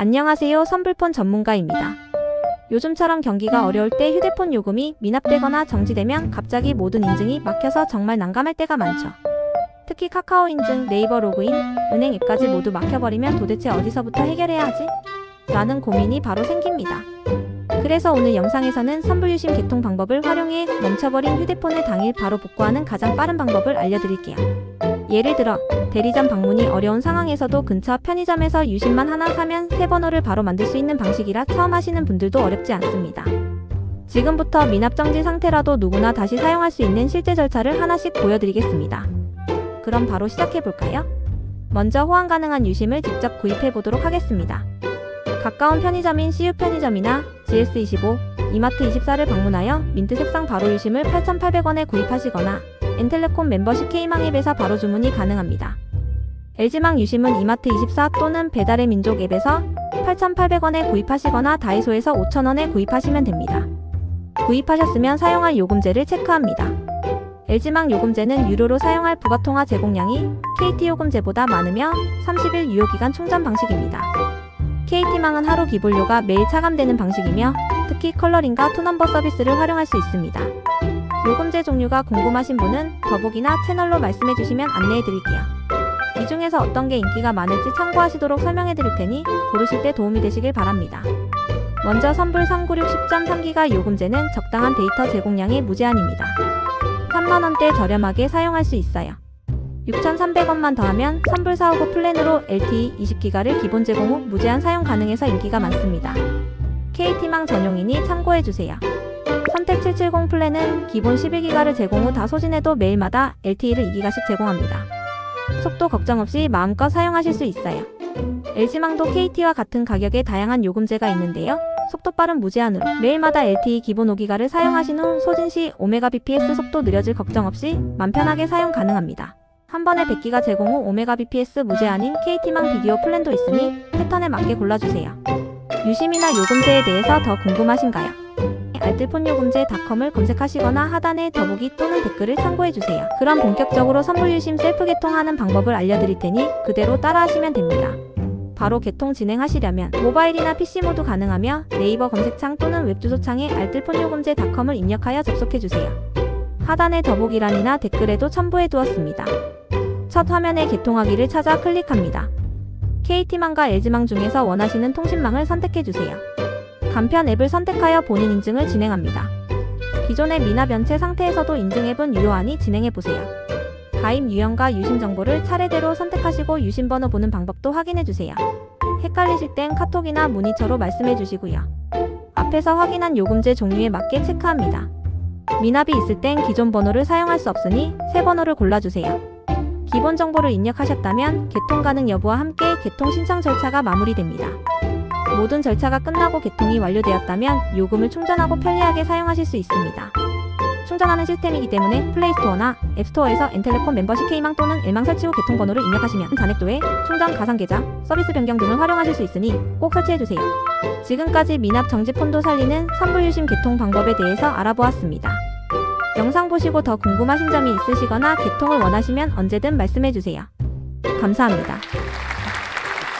안녕하세요. 선불폰 전문가입니다. 요즘처럼 경기가 어려울 때 휴대폰 요금이 미납되거나 정지되면 갑자기 모든 인증이 막혀서 정말 난감할 때가 많죠. 특히 카카오 인증, 네이버 로그인, 은행 앱까지 모두 막혀버리면 도대체 어디서부터 해결해야 하지? 라는 고민이 바로 생깁니다. 그래서 오늘 영상에서는 선불유심 개통 방법을 활용해 멈춰버린 휴대폰을 당일 바로 복구하는 가장 빠른 방법을 알려드릴게요. 예를 들어 대리점 방문이 어려운 상황에서도 근처 편의점에서 유심만 하나 사면 새 번호를 바로 만들 수 있는 방식이라 처음 하시는 분들도 어렵지 않습니다. 지금부터 미납정지 상태라도 누구나 다시 사용할 수 있는 실제 절차를 하나씩 보여드리겠습니다. 그럼 바로 시작해볼까요? 먼저 호환 가능한 유심을 직접 구입해 보도록 하겠습니다. 가까운 편의점인 CU 편의점이나 GS25, 이마트24를 방문하여 민트 색상 바로 유심을 8,800원에 구입하시거나 엔텔레콤 멤버십 K망 앱에서 바로 주문이 가능합니다. LG망 유심은 이마트 24 또는 배달의 민족 앱에서 8,800원에 구입하시거나 다이소에서 5,000원에 구입하시면 됩니다. 구입하셨으면 사용할 요금제를 체크합니다. LG망 요금제는 유료로 사용할 부가통화 제공량이 KT 요금제보다 많으며 30일 유효기간 충전 방식입니다. KT망은 하루 기본료가 매일 차감되는 방식이며 특히 컬러링과 투넘버 서비스를 활용할 수 있습니다. 요금제 종류가 궁금하신 분은 더보기나 채널로 말씀해 주시면 안내해 드릴게요. 이 중에서 어떤 게 인기가 많을지 참고하시도록 설명해 드릴 테니 고르실 때 도움이 되시길 바랍니다. 먼저 선불 396 10.3기가 요금제는 적당한 데이터 제공량이 무제한입니다. 3만원대 저렴하게 사용할 수 있어요. 6,300원만 더하면 선불 459 플랜으로 LTE 20기가를 기본 제공 후 무제한 사용 가능해서 인기가 많습니다. KT망 전용이니 참고해주세요. 선택 770 플랜은 기본 11기가를 제공 후 다 소진해도 매일마다 LTE를 2기가씩 제공합니다. 속도 걱정 없이 마음껏 사용하실 수 있어요. LG망도 KT와 같은 가격의 다양한 요금제가 있는데요. 속도 빠른 무제한으로 매일마다 LTE 기본 5기가를 사용하신 후 소진 시 오메가 bps 속도 느려질 걱정 없이 맘 편하게 사용 가능합니다. 한 번에 100기가 제공 후 오메가 bps 무제한인 KT망 비디오 플랜도 있으니 패턴에 맞게 골라주세요. 유심이나 요금제에 대해서 더 궁금하신가요? 알뜰폰요금제닷컴을 검색하시거나 하단에 더보기 또는 댓글을 참고해주세요. 그럼 본격적으로 선불유심 셀프 개통하는 방법을 알려드릴 테니 그대로 따라하시면 됩니다. 바로 개통 진행하시려면 모바일이나 PC 모두 가능하며 네이버 검색창 또는 웹주소창에 알뜰폰요금제닷컴을 입력하여 접속해주세요. 하단의 더보기란이나 댓글에도 첨부해 두었습니다. 첫 화면에 개통하기를 찾아 클릭합니다. KT망과 LG망 중에서 원하시는 통신망을 선택해주세요. 간편 앱을 선택하여 본인 인증을 진행합니다. 기존의 미납 연체 상태에서도 인증 앱은 유효하니 진행해보세요. 가입 유형과 유심 정보를 차례대로 선택하시고 유심 번호 보는 방법도 확인해주세요. 헷갈리실 땐 카톡이나 문의처로 말씀해주시고요. 앞에서 확인한 요금제 종류에 맞게 체크합니다. 미납이 있을 땐 기존 번호를 사용할 수 없으니 새 번호를 골라주세요. 기본 정보를 입력하셨다면 개통 가능 여부와 함께 개통 신청 절차가 마무리됩니다. 모든 절차가 끝나고 개통이 완료되었다면 요금을 충전하고 편리하게 사용하실 수 있습니다. 충전하는 시스템이기 때문에 플레이스토어나 앱스토어에서 엔텔레콤 멤버십 K망 또는 일망 설치 후 개통 번호를 입력하시면 잔액도에 충전 가상 계좌, 서비스 변경 등을 활용하실 수 있으니 꼭 설치해주세요. 지금까지 미납 정지폰도 살리는 선불유심 개통 방법에 대해서 알아보았습니다. 영상 보시고 더 궁금하신 점이 있으시거나 개통을 원하시면 언제든 말씀해주세요. 감사합니다.